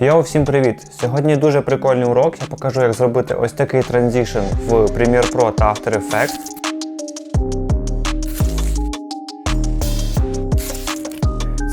Йоу, всім привіт! Сьогодні дуже прикольний урок. Я покажу, як зробити ось такий транзішн в Premiere Pro та After Effects.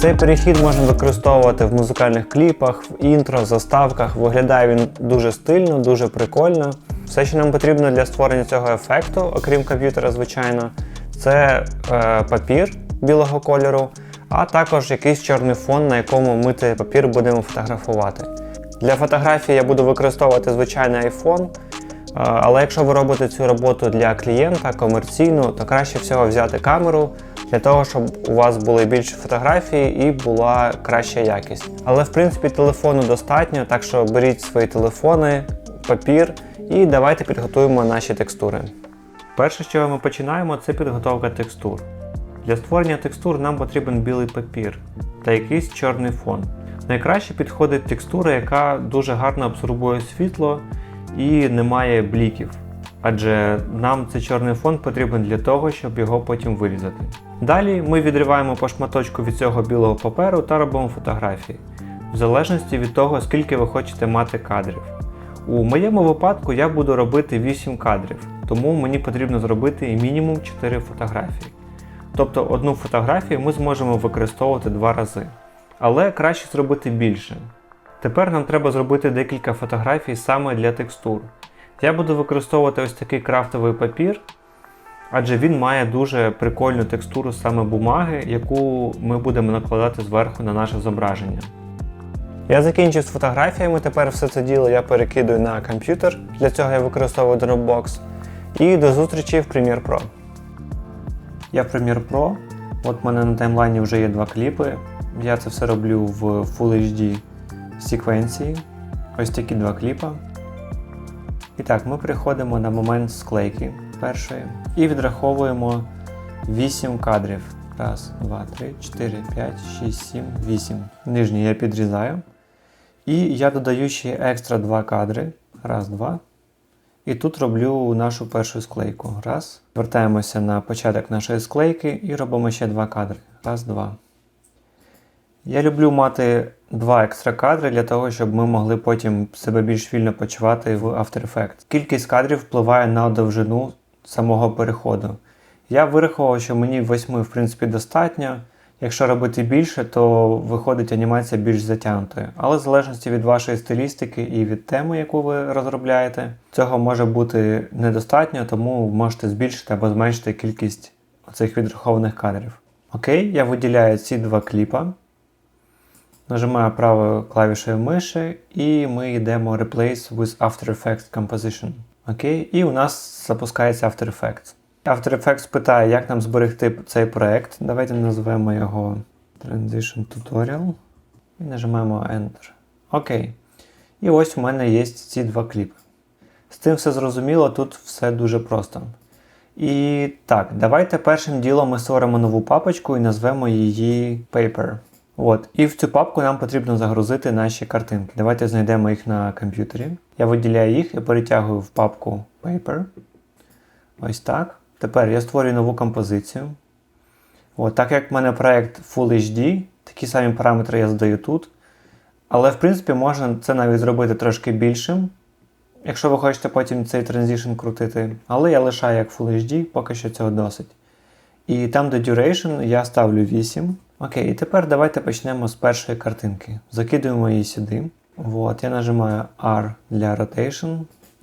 Цей перехід можна використовувати в музикальних кліпах, в інтро, заставках. Виглядає він дуже стильно, дуже прикольно. Все, що нам потрібно для створення цього ефекту, окрім комп'ютера, звичайно, це е, папір білого кольору, а також якийсь чорний фон, на якому ми цей папір будемо фотографувати. Для фотографії я буду використовувати звичайний iPhone. Е, Але якщо ви робите цю роботу для клієнта комерційну, то краще всього взяти камеру для того, щоб у вас були більше фотографії і була краща якість. Але в принципі телефону достатньо, так що беріть свої телефони, папір і давайте підготуємо наші текстури. Перше, чого ми починаємо, це підготовка текстур. Для створення текстур нам потрібен білий папір та якийсь чорний фон. Найкраще підходить текстура, яка дуже гарно абсорбує світло і не має бліків. Адже нам цей чорний фон потрібен для того, щоб його потім вирізати. Далі ми відриваємо по шматочку від цього білого паперу та робимо фотографії, в залежності від того, скільки ви хочете мати кадрів. У моєму випадку я буду робити 8 кадрів, тому мені потрібно зробити мінімум 4 фотографії. Тобто одну фотографію ми зможемо використовувати два рази. Але краще зробити більше. Тепер нам треба зробити декілька фотографій саме для текстур. Я буду використовувати ось такий крафтовий папір, адже він має дуже прикольну текстуру саме бумаги, яку ми будемо накладати зверху на наше зображення. Я закінчив з фотографіями, тепер все це діло я перекидую на комп'ютер. Для цього я використовую Dropbox. І до зустрічі в Premiere Pro. Я в Premiere Pro. От в мене на таймлайні вже є два кліпи. Я це все роблю в Full HD секвенції. Ось такі два кліпа. І так, ми приходимо на момент склейки першої і відраховуємо 8 кадрів. Раз, два, три, чотири, п'ять, шість, сім, вісім. Нижній я підрізаю. І я додаю ще екстра два кадри. Раз, два. І тут роблю нашу першу склейку. Раз. Вертаємося на початок нашої склейки і робимо ще два кадри. Раз, два. Я люблю мати два екстра кадри для того, щоб ми могли потім себе більш вільно почувати в After Effects. Кількість кадрів впливає на довжину самого переходу. Я вирахував, що мені восьми в принципі достатньо. Якщо робити більше, то виходить анімація більш затягнутою. Але в залежності від вашої стилістики і від теми, яку ви розробляєте, цього може бути недостатньо, тому можете збільшити або зменшити кількість цих відрахованих кадрів. Окей, я виділяю ці два кліпа. Нажимаю правою клавішею миші, і ми йдемо Replace with After Effects Composition. Окей, і у нас запускається After Effects. After Effects питає, як нам зберегти цей проект. Давайте назвемо його Transition Tutorial. І нажимаємо Enter. Окей. І ось у мене є ці два кліпи. З цим все зрозуміло, тут все дуже просто. І так, давайте першим ділом ми створимо нову папочку і назвемо її Paper. От. І в цю папку нам потрібно загрузити наші картинки. Давайте знайдемо їх на комп'ютері. Я виділяю їх і перетягую в папку Paper. Ось так. Тепер я створюю нову композицію. От, Так як в мене проект Full HD, такі самі параметри я задаю тут. Але, в принципі, можна це навіть зробити трошки більшим, якщо ви хочете потім цей транзішн крутити. Але я лишаю як Full HD, поки що цього досить. І там, де Duration, я ставлю 8. Окей, і тепер давайте почнемо з першої картинки. Закидуємо її сюди. От, я нажимаю R для Rotation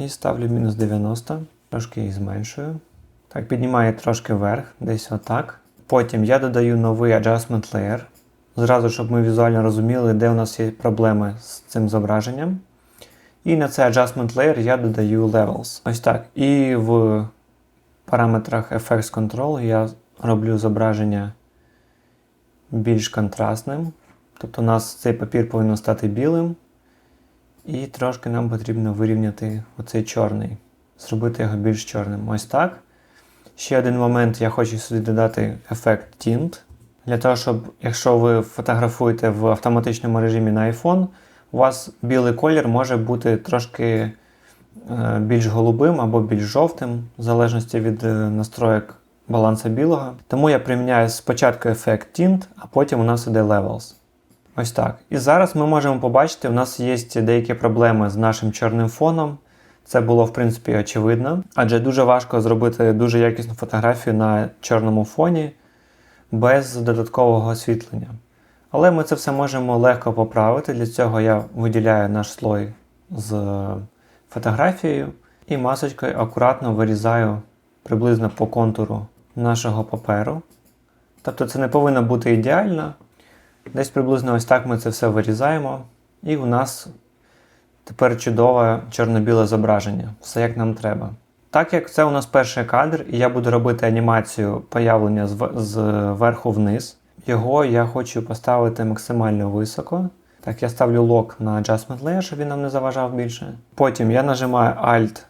і ставлю мінус 90. Трошки її зменшую. Так, піднімаю трошки вверх, десь отак. Потім я додаю новий Adjustment Layer. Зразу, щоб ми візуально розуміли, де у нас є проблеми з цим зображенням. І на цей Adjustment Layer я додаю Levels. Ось так. І в параметрах Effects Control я роблю зображення більш контрастним. Тобто у нас цей папір повинен стати білим. І трошки нам потрібно вирівняти оцей чорний, зробити його більш чорним. Ось так. Ще один момент, я хочу сюди додати ефект Tint. Для того, щоб, якщо ви фотографуєте в автоматичному режимі на iPhone, у вас білий колір може бути трошки е, більш голубим або більш жовтим, в залежності від е, настроєк баланса білого. Тому я приміняю спочатку ефект Tint, а потім у нас іде Levels. Ось так. І зараз ми можемо побачити, у нас є деякі проблеми з нашим чорним фоном. Це було, в принципі, очевидно, адже дуже важко зробити дуже якісну фотографію на чорному фоні без додаткового освітлення. Але ми це все можемо легко поправити. Для цього я виділяю наш слой з фотографією і масочкою акуратно вирізаю приблизно по контуру нашого паперу. Тобто це не повинно бути ідеально. Десь приблизно ось так ми це все вирізаємо. І у нас тепер чудове чорно-біле зображення. Все як нам треба. Так як це у нас перший кадр, і я буду робити анімацію появлення зверху вниз, його я хочу поставити максимально високо. Так, я ставлю лок на Adjustment Layer, щоб він нам не заважав більше. Потім я нажимаю Alt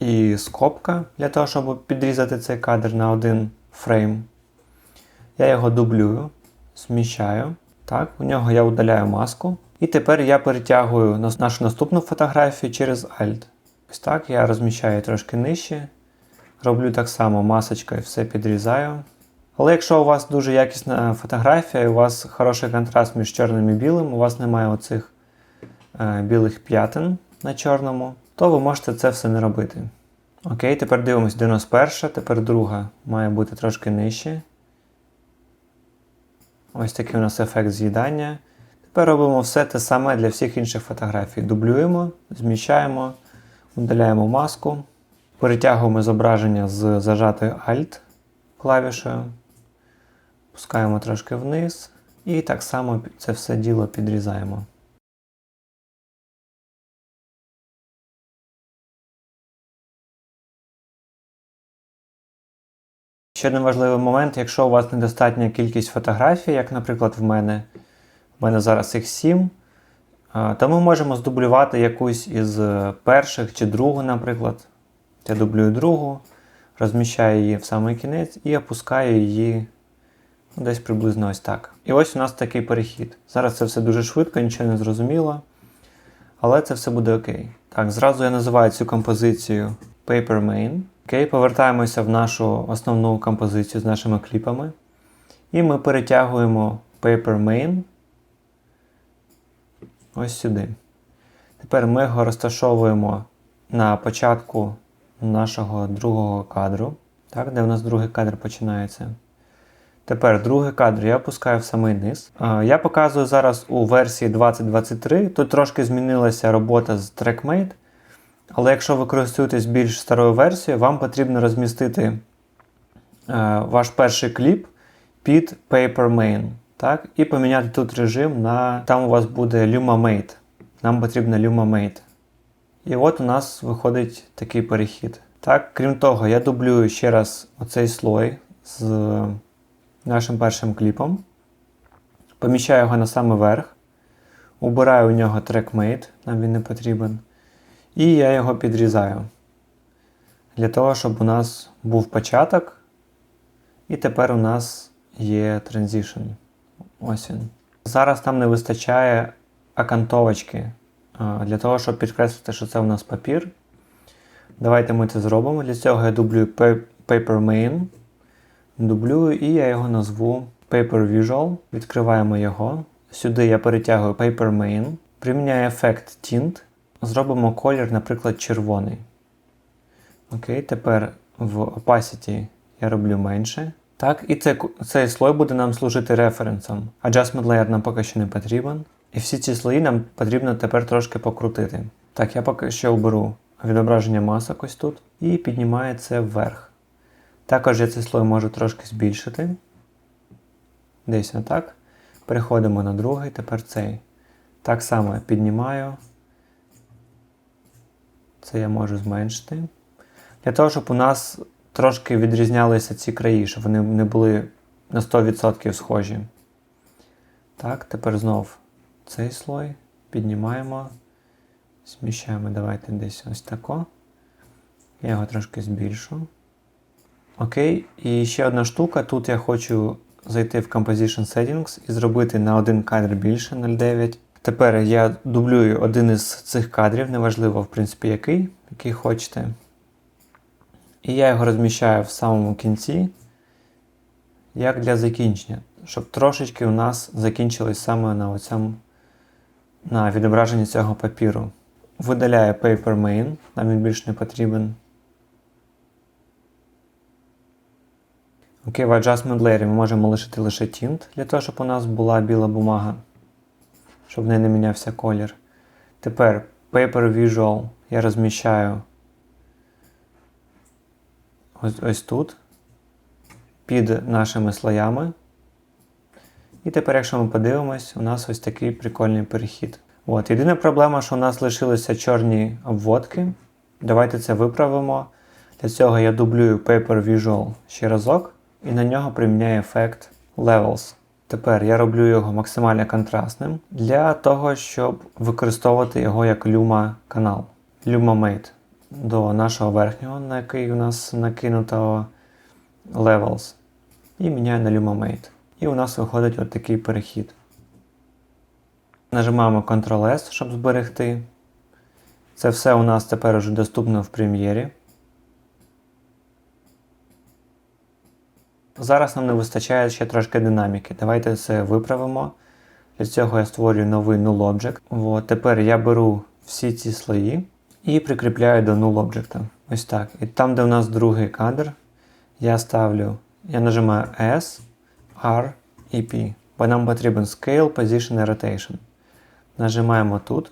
і скобка для того, щоб підрізати цей кадр на один фрейм. Я його дублюю, зміщаю. Так, У нього я удаляю маску. І тепер я перетягую нашу наступну фотографію через Alt. Ось так, я розміщаю трошки нижче. Роблю так само масочкою, все підрізаю. Але якщо у вас дуже якісна фотографія, у вас хороший контраст між чорним і білим, у вас немає оцих е, білих п'ятин на чорному, то ви можете це все не робити. Окей, тепер дивимось 91, тепер друга має бути трошки нижче. Ось такий у нас ефект з'їдання. Тепер робимо все те саме для всіх інших фотографій. Дублюємо, зміщаємо, удаляємо маску, перетягуємо зображення з зажатою Alt клавішею, пускаємо трошки вниз і так само це все діло підрізаємо. Ще один важливий момент, якщо у вас недостатня кількість фотографій, як, наприклад, в мене, в мене зараз їх 7, то ми можемо здублювати якусь із перших чи другу, наприклад. Я дублюю другу, розміщаю її в самий кінець і опускаю її ну, десь приблизно ось так. І ось у нас такий перехід. Зараз це все дуже швидко, нічого не зрозуміло. Але це все буде окей. Так, зразу я називаю цю композицію Paper Main. Окей, повертаємося в нашу основну композицію з нашими кліпами. І ми перетягуємо Paper Main ось сюди. Тепер ми його розташовуємо на початку нашого другого кадру, так, де у нас другий кадр починається. Тепер другий кадр я опускаю в самий низ. Я показую зараз у версії 2023. Тут трошки змінилася робота з TrackMate. Але якщо ви користуєтесь більш старою версією, вам потрібно розмістити е, ваш перший кліп під Paper Main. Так? І поміняти тут режим на там у вас буде LumaMate. Нам потрібно LumaMate. І от у нас виходить такий перехід. Так, Крім того, я дублюю ще раз оцей слой з нашим першим кліпом. Поміщаю його на самий верх. Убираю у нього TrackMate, нам він не потрібен. І я його підрізаю. Для того, щоб у нас був початок. І тепер у нас є транзишн. Ось він. Зараз нам не вистачає окантовочки для того, щоб підкреслити, що це у нас папір. Давайте ми це зробимо. Для цього я дублюю Paper Main. Дублюю і я його назву Paper Visual. Відкриваємо його. Сюди я перетягую Paper Main. Приміняю ефект Tint. Зробимо колір, наприклад, червоний. Окей, тепер в Opacity я роблю менше. Так, і цей, цей слой буде нам служити референсом. Adjustment Layer нам поки що не потрібен. І всі ці слої нам потрібно тепер трошки покрутити. Так, я поки що оберу відображення масок ось тут і піднімаю це вверх. Також я цей слой можу трошки збільшити. Десь отак. Переходимо на другий, тепер цей. Так само я піднімаю. Це я можу зменшити. Для того, щоб у нас трошки відрізнялися ці краї, щоб вони не були на 100% схожі. Так, тепер знов цей слой піднімаємо, зміщаємо, давайте десь ось тако. Я його трошки збільшу. Окей, і ще одна штука. Тут я хочу зайти в Composition Settings і зробити на один кадр більше 0,9. Тепер я дублюю один із цих кадрів, неважливо, в принципі, який, який хочете. І я його розміщаю в самому кінці. як для закінчення, щоб трошечки у нас закінчилось саме на оцьому на відображенні цього папіру. Видаляє Paper Main, нам він більш не потрібен. Окей, в Adjustment Layer ми можемо лишити лише тінт, для того, щоб у нас була біла бумага, щоб в неї не мінявся колір. Тепер Paper Visual я розміщаю ось, ось тут, під нашими слоями. І тепер, якщо ми подивимось, у нас ось такий прикольний перехід. От, Єдина проблема, що у нас лишилися чорні обводки. Давайте це виправимо. Для цього я дублюю Paper Visual ще разок і на нього приміняю ефект Levels. Тепер я роблю його максимально контрастним для того, щоб використовувати його як Luma канал. Luma Mate до нашого верхнього, на який у нас накинуто Levels. І міняю на Luma Mate. І у нас виходить от такий перехід. Нажимаємо Ctrl-S, щоб зберегти. Це все у нас тепер уже доступно в прем'єрі. Зараз нам не вистачає ще трошки динаміки. Давайте це виправимо. Для цього я створюю новий Null Object. От, тепер я беру всі ці слої і прикріпляю до Null Object. Ось так. І там, де у нас другий кадр, я ставлю, я нажимаю S, R і P. Бо нам потрібен Scale, Position і Rotation. Нажимаємо тут.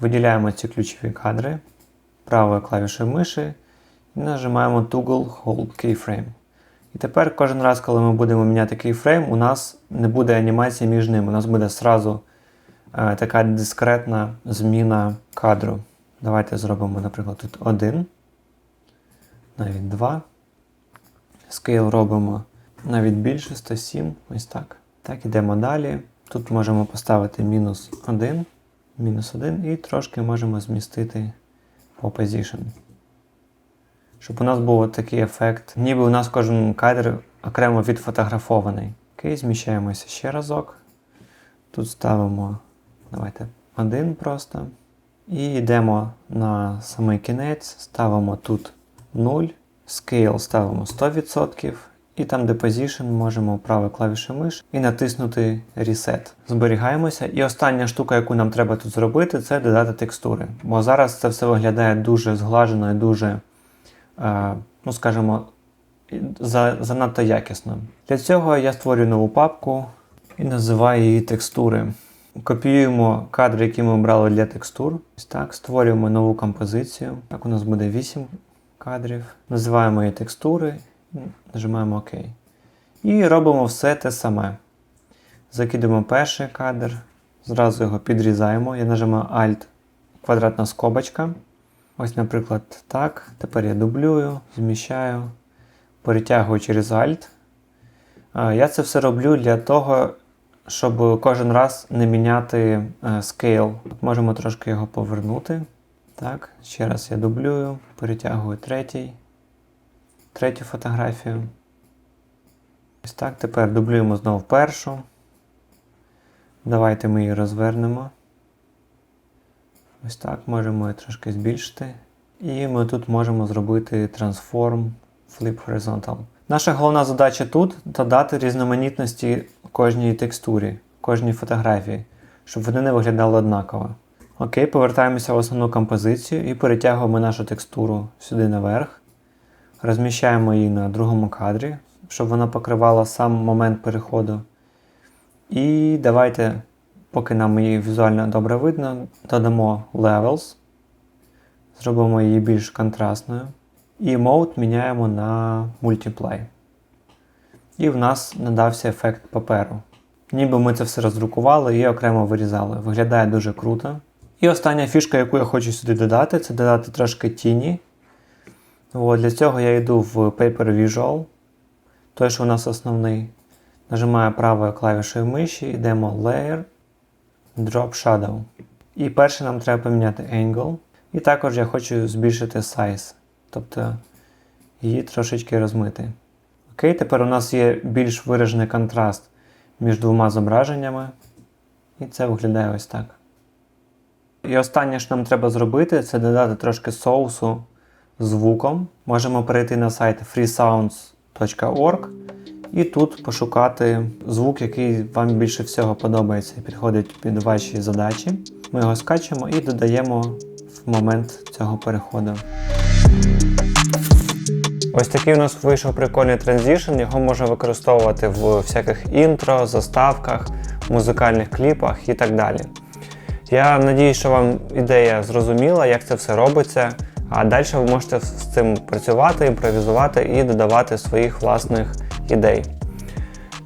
Виділяємо ці ключові кадри правою клавішою миші і нажимаємо Toggle Hold Keyframe. І тепер кожен раз, коли ми будемо міняти кейфрейм, у нас не буде анімації між ними. У нас буде сразу е, така дискретна зміна кадру. Давайте зробимо, наприклад, тут один, навіть два. Scale робимо навіть більше 107. Ось так. Так, ідемо далі. Тут можемо поставити мінус 1, мінус 1 і трошки можемо змістити по position. Щоб у нас був такий ефект, ніби у нас кожен кадр окремо відфотографований. Окей, зміщаємося ще разок. Тут ставимо, давайте, один просто. І йдемо на самий кінець, ставимо тут 0, Scale ставимо 100%. І там, де можемо правою клавішою миш і натиснути Reset. Зберігаємося. І остання штука, яку нам треба тут зробити, це додати текстури. Бо зараз це все виглядає дуже зглажено і дуже, е, ну скажімо, за, занадто якісно. Для цього я створюю нову папку і називаю її текстури. Копіюємо кадри, які ми обрали для текстур. Так, створюємо нову композицію. Так, у нас буде 8 кадрів. Називаємо її текстури. Нажимаємо ОК. І робимо все те саме. Закидуємо перший кадр, зразу його підрізаємо. Я нажимаю Alt, квадратна скобочка. Ось, наприклад, так. Тепер я дублюю, зміщаю, перетягую через Alt. Я це все роблю для того, щоб кожен раз не міняти scale. Можемо трошки його повернути. Так, Ще раз я дублюю, перетягую третій третю фотографію. Ось так. Тепер дублюємо знову першу. Давайте ми її розвернемо. Ось так, можемо її трошки збільшити. І ми тут можемо зробити Transform Flip Horizontal. Наша головна задача тут додати різноманітності кожній текстурі, кожній фотографії, щоб вони не виглядали однаково. Окей, повертаємося в основну композицію і перетягуємо нашу текстуру сюди наверх. Розміщаємо її на другому кадрі, щоб вона покривала сам момент переходу. І давайте, поки нам її візуально добре видно, додамо Levels. Зробимо її більш контрастною. І Mode міняємо на Multiply. І в нас надався ефект паперу. Ніби ми це все роздрукували і окремо вирізали. Виглядає дуже круто. І остання фішка, яку я хочу сюди додати, це додати трошки тіні. От, Для цього я йду в Paper Visual, той, що у нас основний. Нажимаю правою клавішою миші, йдемо Layer, Drop Shadow. І перше нам треба поміняти Angle. І також я хочу збільшити size, тобто її трошечки розмити. Окей, тепер у нас є більш виражений контраст між двома зображеннями. І це виглядає ось так. І останнє, що нам треба зробити, це додати трошки соусу звуком. Можемо перейти на сайт freesounds.org І тут пошукати звук, який вам більше всього подобається і підходить під ваші задачі. Ми його скачемо і додаємо в момент цього переходу. Ось такий у нас вийшов прикольний транзішн. Його можна використовувати в всяких інтро, заставках, музикальних кліпах і так далі. Я надію, що вам ідея зрозуміла, як це все робиться. А далі ви можете з цим працювати, імпровізувати і додавати своїх власних ідей.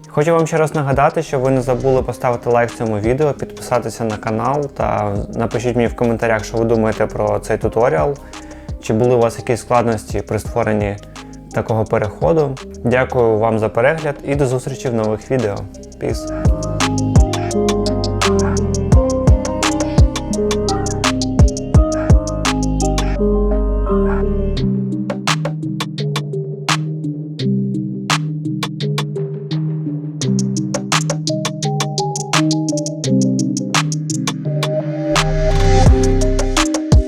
Хочу вам ще раз нагадати, щоб ви не забули поставити лайк цьому відео, підписатися на канал та напишіть мені в коментарях, що ви думаєте про цей туторіал. Чи були у вас якісь складності при створенні такого переходу. Дякую вам за перегляд і до зустрічі в нових відео. Peace!